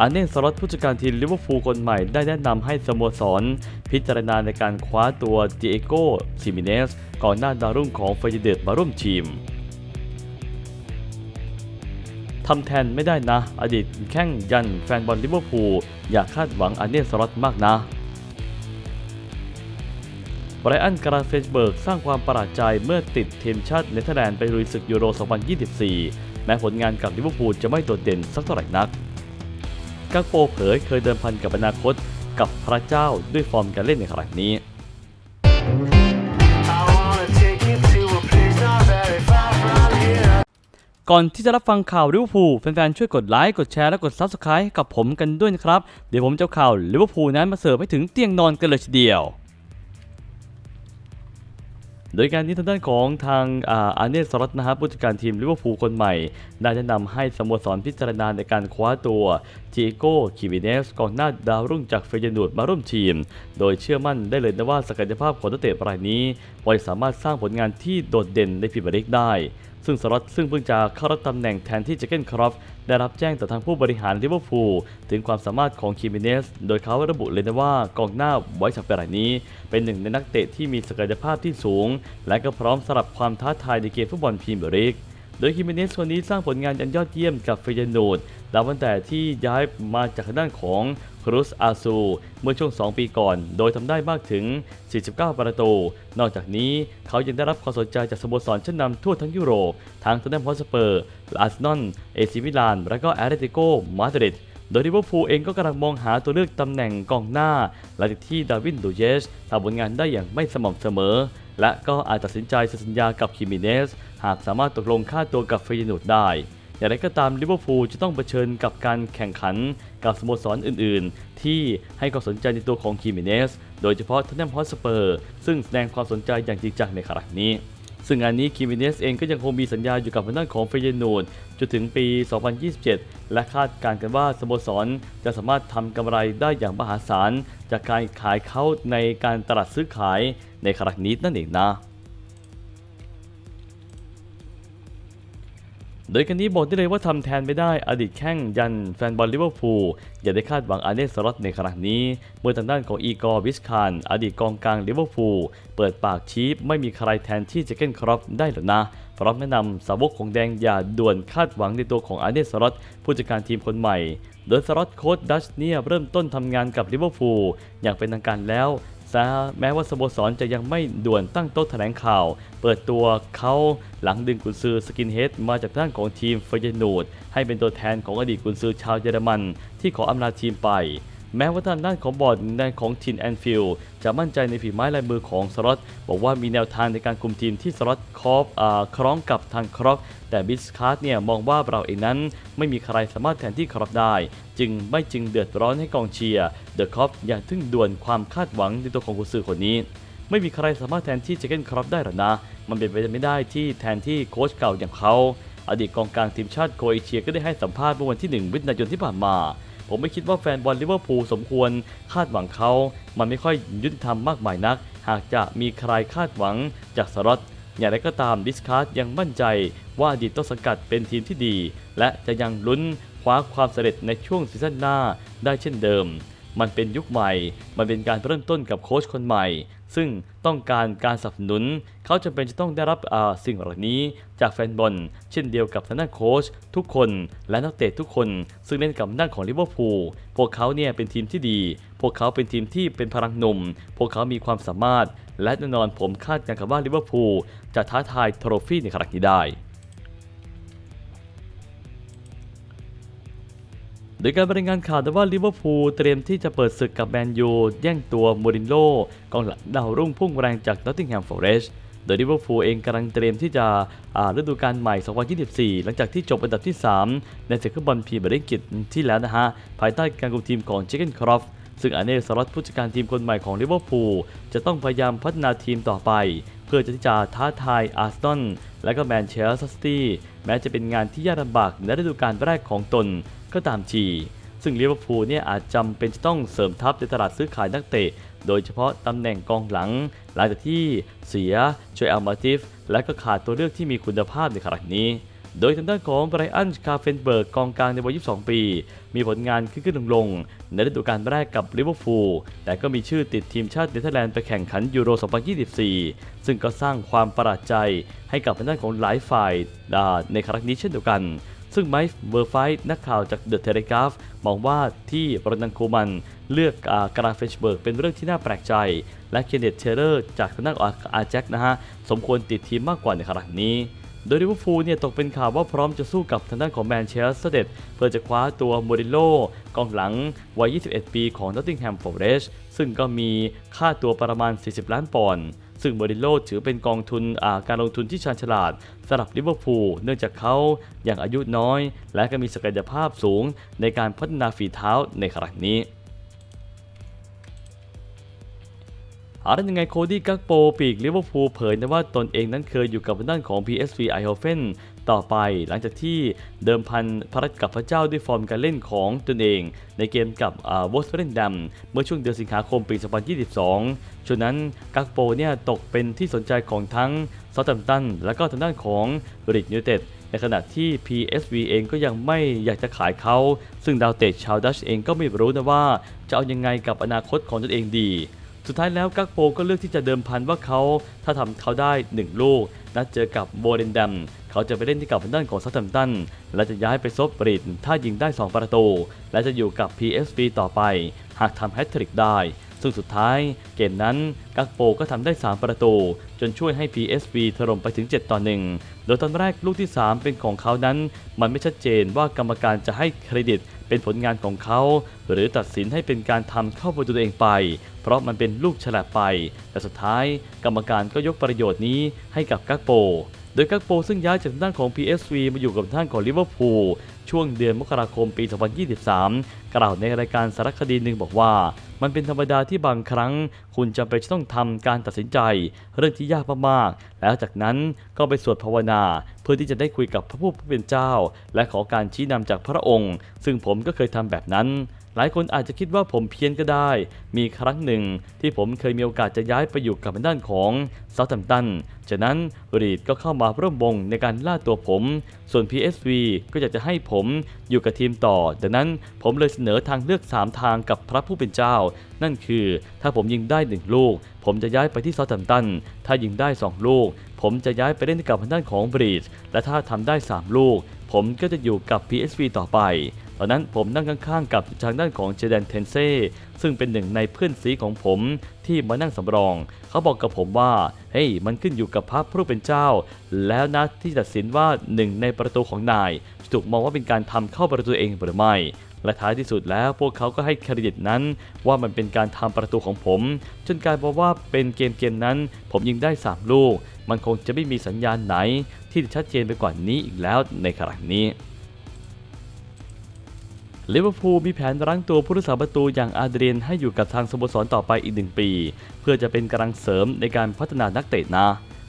อาเน่สล็อตผู้จัดการทีมลิเวอร์พูลคนใหม่ได้แนะนำให้สโมสร พิจารณาในการคว้าตัวเจโก้ซิมิเนสก่อนหน้าดาวรุ่งของเฟยเดตมาร่วมทีมทำแทนไม่ได้นะ อดีตแข้งยันแฟนบอลลิเวอร์พูลอย่าคาดหวังอาเน่สล็อตมากนะไบรอันกราเฟนเบิร์กสร้างความประหลาดใจเมื่อติดทีมชาติเนเธอร์แลนด์ไปลุยศึกยูโร 2024 แม้ผลงานกับลิเวอร์พูลจะไม่โดดเด่นสักเท่าไหร่นัก กักโปเผยเคยเดิมพันกับอนาคตกับพระเจ้าด้วยฟอร์มการเล่นในครั้งนี้ก่อนที่จะรับฟังข่าวลิเวอร์พูลแฟนๆ ช่วยกดไลค์ กดแชร์ และกด Subscribe กับผมกันด้วยนะครับ เดี๋ยวผมจะเอาข่าวลิเวอร์พูลนั้นมาเสิร์ฟให้ถึงเตียงนอนกันเลยทีเดียว โดยการนี้ทางด้านของทางอาเนสรัตนะฮะผู้จัดการทีมลิเวอร์พูลคนใหม่ ได้แนะนำให้สโมสรพิจารณาในการคว้าตัวจิโก้คิวิเนสกองหน้าดาวรุ่งจากเฟยนูดมาร่วมทีม โดยเชื่อมั่นได้เลยนะว่าศักยภาพของนักเตะรายนี้ไว้สามารถสร้างผลงานที่โดดเด่นในพรีเมียร์ลีกได้ ซึ่งสล็อตซึ่งเพิ่งจะเข้ารับตำแหน่งแทนที่เจเกนครอฟได้รับแจ้งจากทางผู้บริหารลิเวอร์พูลถึงความสามารถของคิมิเนส โดยเขาระบุเลยนะว่ากองหน้าไว้จากรายนี้ เป็นหนึ่งในนักเตะที่มีศักยภาพที่สูง และก็พร้อมสำหรับความท้าทายในเกมฟุตบอลพรีเมียร์ลีก โดยคิมิเนสคนนี้สร้างผลงานยันยอดเยี่ยมกับเฟยนูดนับตั้งแต่ที่ย้ายมาจากทางด้านของครุสอาซู เมื่อช่วง 2 ปีก่อน โดยทำได้มากถึง 49 ประตู นอกจากนี้เขายังได้รับความสนใจจากสโมสรชั้นนำทั่วทั้งยุโรป ทั้งท o นมฮอสเปอร์อาร์เซนอล เอซิมิลาน และก็แอตเลติโก มาดริดโดยลิเวอร์พูลเองก็กำลังมองหาตัวเลือกตำแหน่งกองหน้าหลังจากที่ดาวินดูเยสทำผลงานได้อย่างไม่สม่ำเสมอ และก็อาจตัดสินใจเซ็นสัญญากับคิมิเนส หากสามารถตกลงค่าตัวกับเฟยนูดได้ อย่างไรก็ตามลิเวอร์พูลจะต้องเผชิญกับการแข่งขันกับสโมสรอื่น ๆ ที่ให้ความสนใจในตัวของคิมิเนส โดยเฉพาะทันเนมฮอสเปอร์ ซึ่งแสดงความสนใจอย่างจริงจังในครั้งนี้ ซึ่งงานนี้คิมิเนสเองก็ยังคงมีสัญญาอยู่กับพนักของเฟยนูดจนถึงปี 2027 และคาดการณ์กันว่าสโมสรจะสามารถทำกำไรได้อย่างมหาศาล จากการขายเขาในการตลาดซื้อขายในครั้งนี้นั่นเองนะ โดยกันนี้บอกได้เลยว่าทำแทนไม่ได้อดีตแข้งยันแฟนบอลลิเวอร์พูลอย่าได้คาดหวังอาเนสลอตในครั้งนี้ เมื่อทางด้านของอีกอร์วิสคานอดีตกองกลางลิเวอร์พูลเปิดปากชี้ไม่มีใครแทนที่เจเกนครอปได้หรอกนะพร้อมแนะนำสาวกของแดงอย่าด่วนคาดหวังในตัวของอาเนสลอตผู้จัดการทีมคนใหม่ โดยสลอตโค้ชดัชเนี่ยเริ่มต้นทำงานกับลิเวอร์พูลอย่างเป็นทางการแล้ว ซะแม้ว่าสโมสรจะยังไม่ด่วนตั้งโต๊ะแถลงข่าว เปิดตัวเขาหลังดึงกุนซือสกินเฮดมาจากด้านของทีมเฟยนูดให้เป็นตัวแทนของอดีตกุนซือชาวเยอรมัน ที่ขออำลาทีมไป แม้ว่าทางด้านของบอร์ดในของทีมแอนฟิลจะมั่นใจในฝีไม้ลายมือของสล็อตบอกว่ามีแนวทางในการคุมทีมที่สล็อตครอบอ่าคล้องกับทางครอปแต่บิสคาร์ดเนี่ยมองว่าเราเองนั้น ไม่มีใครสามารถแทนที่ครอปได้ จึงไม่จึงเดือดร้อนให้กองเชียร์เดอะครอปอย่าทึ่งด่วนความคาดหวังในตัวของกุซือคนนี้ไม่มีใครสามารถแทนที่เจเกนครอปได้หรอกนะ มันเป็นไปไม่ได้ที่แทนที่โค้ชเก่าอย่างเขา อดีตกองกลางทีมชาติโครเอเชียก็ได้ให้สัมภาษณ์เมื่อวันที่ 1 มิถุนายนที่ผ่านมา ผมไม่คิดว่าแฟนบอลลิเวอร์พูลสมควรคาดหวังเขา มันไม่ค่อยยุติธรรมมากมายนัก หากจะมีใครคาดหวังจากสล็อตอย่างไรก็ตามดิสคาร์ดยังมั่นใจว่าดีตต้นสังกัดเป็นทีมที่ดี และจะยังลุ้นคว้าความสำเร็จในช่วงซีซั่นหน้าได้เช่นเดิม มันเป็นยุคใหม่ มันเป็นการเริ่มต้นกับโค้ชคนใหม่ ซึ่งต้องการการสนับสนุน เขาจำเป็นจะต้องได้รับสิ่งเหล่านี้จากแฟนบอล เช่นเดียวกับทางด้านโค้ชทุกคนและนักเตะทุกคน ซึ่งเล่นกับด้านของลิเวอร์พูล พวกเขาเนี่ยเป็นทีมที่ดี พวกเขาเป็นทีมที่เป็นพลังหนุ่ม พวกเขามีความสามารถ และแน่นอนผมคาดการณ์กับว่าลิเวอร์พูลจะท้าทายโทรฟี่ในครั้งนี้ได้ โดยการบรายงานข่าวแต่ว่าลิเวอร์พูลเตรียมที่จะเปิดศึกกับแมนยูแย่งตัวมูรินโญ่กองหลังดาวรุ่งพุ่งแรงจากนอตติงแฮมฟอเรสต์โดยลิเวอร์พูลเองกำลังเตรียมที่จะฤดูกาลใหม่ 2024 หลังจากที่จบอันดับที่ 3 ในศึกฟุตบอลพรีเมียร์ลีกกิจที่แล้วนะฮะ ภายใต้การคุมทีมของเจเกนครอฟซึ่งอาเน่สล็อตผู้จัดการทีมคนใหม่ของลิเวอร์พูลจะต้องพยายามพัฒนาทีมต่อไป เพื่อที่จะท้าทายอาร์เซนอลและก็แมนเชสเตอร์ซิตี้แม้จะเป็นงานที่ยากลำบากในฤดูกาลแรกของตน ก็ตามทีซึ่งลิเวอร์พูลเนี่ยอาจจำเป็นจะต้องเสริมทัพในตลาดซื้อขายนักเตะ โดยเฉพาะตำแหน่งกองหลัง หลังจากที่เสียช่วยอัลมาติฟ และก็ขาดตัวเลือกที่มีคุณภาพในครั้งนี้ โดยทางด้านของไบรอันคาเฟนเบิร์กกองกลางในวัย 22 ปี มีผลงานขึ้นขึ้นลงลงในฤดูกาลแรกกับลิเวอร์พูลแต่ก็มีชื่อติดทีมชาติเนเธอร์แลนด์ไปแข่งขันยูโร 2024 ซึ่งก็สร้างความประหลาดใจให้กับทางด้านของหลายฝ่ายในครั้งนี้เช่นเดียวกัน ซึ่งไมค์เบอร์ไฟท์นักข่าวจากเดอะเทเลกราฟมองว่าที่โรนันโคมันเลือกอากราเฟชเบิร์กเป็นเรื่องที่น่าแปลกใจ และเคนเนตเทเลอร์จากทางด้านของอาแจ็คนะฮะ สมควรติดทีมมากกว่าในครั้งนี้โดยลิเวอร์พูลเนี่ยตกเป็นข่าวว่าพร้อมจะสู้กับทางด้านของแมนเชสเตอร์เดเพื่อจะคว้าตัวโมริโลกองหลังวัย 21 ปีของนอตติงแฮมฟอร์เรสซึ่งก็มีค่าตัวประมาณ 40 ล้านปอนด์ ซึ่งโมริโลถือเป็นกองทุนาการลงทุนที่ชาญฉลาดสำหรับลิเวอร์พูลเนื่องจากเขาอย่างอายุน้อย และก็มีศักยภาพสูงในการพัฒนาฝีเท้าในครั้งนี้อารันยังไงโคดี้กักโปปีกลิเวอร์พูลเผยนะว่าตนเองนั้นเคยอยู่กับด้านของ PSV e i h o f e n ต่อไปหลังจากที่เดิมพันพระรัชกับพระเจ้าด้วยฟอร์มการเล่นของตนเอง ในเกมกับวอสเฟรนดัมเมื่อช่วงเดือนสิงหาคมปี 2022ช่วงนั้นกักโปเนี่ยตกเป็นที่สนใจของทั้งซาตัมตัน และก็ทางด้านของบริดยูเต็ดในขณะที่ PSV เองก็ยังไม่อยากจะขายเขา ซึ่งดาวเตะชาวดัชเองก็ไม่รู้นะว่าจะเอายังไงกับอนาคตของตนเองดีสุดท้ายแล้วกักโปก็เลือกที่จะเดิมพันว่าเขาถ้าทำเขาได้ 1 ลูก นัดเจอกับโบเรนดัม เขาจะไปเล่นที่กับทางด้านของซัตแตมตัน และจะย้ายไปซบบริดถ้ายิงได้ 2 ประตู และจะอยู่กับ PSV ต่อไป หากทำแฮตทริกได้ ซึ่งสุดท้ายเกมนั้นกักโปก็ทำได้ 3 ประตู จนช่วยให้ PSV ถล่มไปถึง 7 ต่อ 1 โดยตอนแรกลูกที่ 3 เป็นของเขานั้น มันไม่ชัดเจนว่ากรรมการจะให้เครดิตเป็นผลงานของเขา หรือตัดสินให้เป็นการทำเข้าประตูตัวเองไป เพราะมันเป็นลูกฉลับไป แต่สุดท้ายกรรมการก็ยกประโยชน์นี้ให้กับกักโป โดยกักโปซึ่งย้ายจากด้านของ PSV มาอยู่กับท่านของลิเวอร์พูลช่วงเดือนมกราคมปี 2023 กล่าวในรายการสารคดีหนึ่งบอกว่า มันเป็นธรรมดาที่บางครั้ง คุณจำเป็นจะต้องทำการตัดสินใจ เรื่องที่ยากมากๆ แล้วจากนั้นก็ไปสวดภาวนา เพื่อที่จะได้คุยกับพระผู้เป็นเจ้า และขอการชี้นำจากพระองค์ ซึ่งผมก็เคยทำแบบนั้น หลายคนอาจจะคิดว่าผมเพี้ยนก็ได้ มีครั้งหนึ่งที่ผมเคยมีโอกาสจะย้ายไปอยู่กับด้านของซา u ์ h ัมตัน จากนั้นรีดก็เข้ามาร่วมวงในการล่าตัวผม ส่วน PSV ก็อยากจะให้ผมอยู่กับทีมต่อ ดังนั้นผมเลยเสนอทางเลือก 3 ทางกับพระผู้เป็นเจ้า นั่นคือถ้าผมยิงได้ 1 ลูก ผมจะย้ายไปที่ซา u ์ h ัมตัน ถ้ายิงได้ 2 ลูก ผมจะย้ายไปเล่นกับทางด้านของบรีดและถ้าทำได้ 3 ลูก ผมก็จะอยู่กับ PSV ต่อไป อนนั้นผมนั่งข้างๆกับทางด้านของเจแดนเทนเซ่ซึ่งเป็นหนึ่งในเพื่อนซีของผมที่มานั่งสำรอง เขาบอกกับผมว่า เฮ้ย มันขึ้นอยู่กับพระผู้เป็นเจ้า แล้วนะที่ตัดสินว่าหนึ่งในประตูของนายถูกมองว่าเป็นการทำเข้าประตูเองหรือไม่ และท้ายที่สุดแล้วพวกเขาก็ให้เครดิตนั้น ว่ามันเป็นการทำประตูของผม จนกลายเป็นว่าเป็นเกมเกมนั้น ผมยิงได้ 3 ลูก มันคงจะไม่มีสัญญาณไหน ที่ชัดเจนไปกว่านี้อีกแล้วในครั้งนี้ ลิเวอร์พูลมีแผนรั้งตัวผู้รักษาประตูอย่างอาเดรียนให้อยู่กับทางสโมสรต่อไปอีกหนึ่งปี เพื่อจะเป็นกำลังเสริมในการพัฒนานักเตะนะ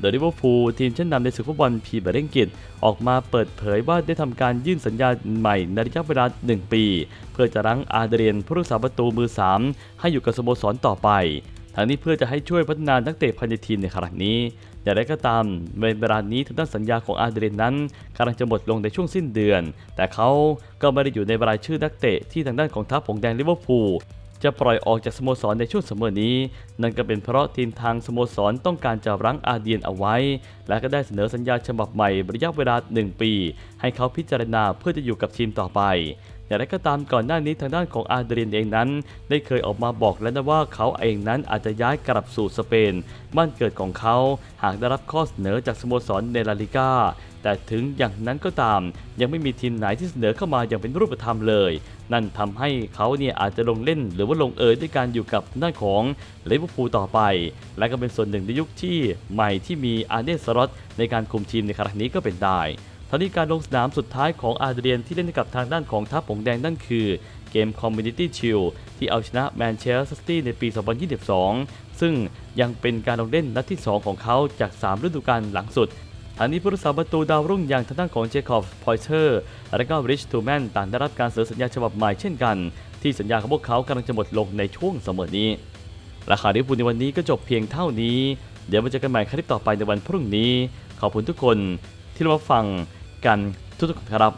โดยลิเวอร์พูลทีมชั้นนำในศึกฟุตบอลพรีเมียร์ลีกออกมาเปิดเผยว่าได้ทำการยื่นสัญญาใหม่ในระยะเวลา 1 ปี เพื่อจะรั้งอาเดรียนผู้รักษาประตูมือ 3 ให้อยู่กับสโมสรต่อไป ทั้งนี้เพื่อจะให้ช่วยพัฒนานักเตะภายในทีมในครั้งนี้ อย่างไรก็ตามเวลานี้ทางด้านสัญญาของอาเดรียนนั้นกำลังจะหมดลงในช่วงสิ้นเดือน แต่เขาก็ไม่ได้อยู่ในรายชื่อนักเตะที่ทางด้านของทัพผงแดงลิเวอร์พูลจะปล่อยออกจากสโมสรในช่วงเสมอนี้ นั่นก็เป็นเพราะทีมทางสโมสรต้องการจะรั้งอาเดียนเอาไว้ และก็ได้เสนอสัญญาฉบับใหม่ระยะเวลา 1 ปี ให้เขาพิจารณาเพื่อจะอยู่กับทีมต่อไป อย่างไรก็ตามก่อนหน้านี้ทางด้านของอาเดรียนเองนั้น ได้เคยออกมาบอกแล้วนะว่าเขาเองนั้นอาจจะย้ายกลับสู่สเปน บ้านเกิดของเขา หากได้รับข้อเสนอจากสโมสรในลาลิก้าแต่ถึงอย่างนั้นก็ตาม ยังไม่มีทีมไหนที่เสนอเข้ามาอย่างเป็นรูปธรรมเลย นั่นทำให้เขาเนี่ยอาจจะลงเล่นหรือว่าลงเอยด้วยการอยู่กับด้านของลิเวอร์พูลต่อไป และก็เป็นส่วนหนึ่งในยุคที่ใหม่ที่มีอาร์เนสลอตในการคุมทีมในครั้งนี้ก็เป็นได้ ทั้งนี้การลงสนามสุดท้ายของอาเดรียนที่เล่นให้กับทางด้านของทัพผงแดงนั่นคือเกม Community Shield ที่เอาชนะแมนเชสเตอร์ซิตี้ในปี 2022 ซึ่งยังเป็นการลงเล่นนัดที่ 2 ของเขาจาก 3 ฤดูกาลหลังสุดทั้งนี้ผู้รักษาประตูดาวรุ่งอย่างทางด้านของเจคอบพอยเชอร์และก็ริชทูแมนต่างได้รับการเสนอสัญญาฉบับใหม่เช่นกัน ที่สัญญาของพวกเขากำลังจะหมดลงในช่วงเสมอนี้ ราคาลิปูในวันนี้ก็จบเพียงเท่านี้ เดี๋ยวมาเจอกันใหม่คลิปต่อไปในวันพรุ่งนี้ ขอบคุณทุกคน ที่รับฟังกันทุกๆคนครับ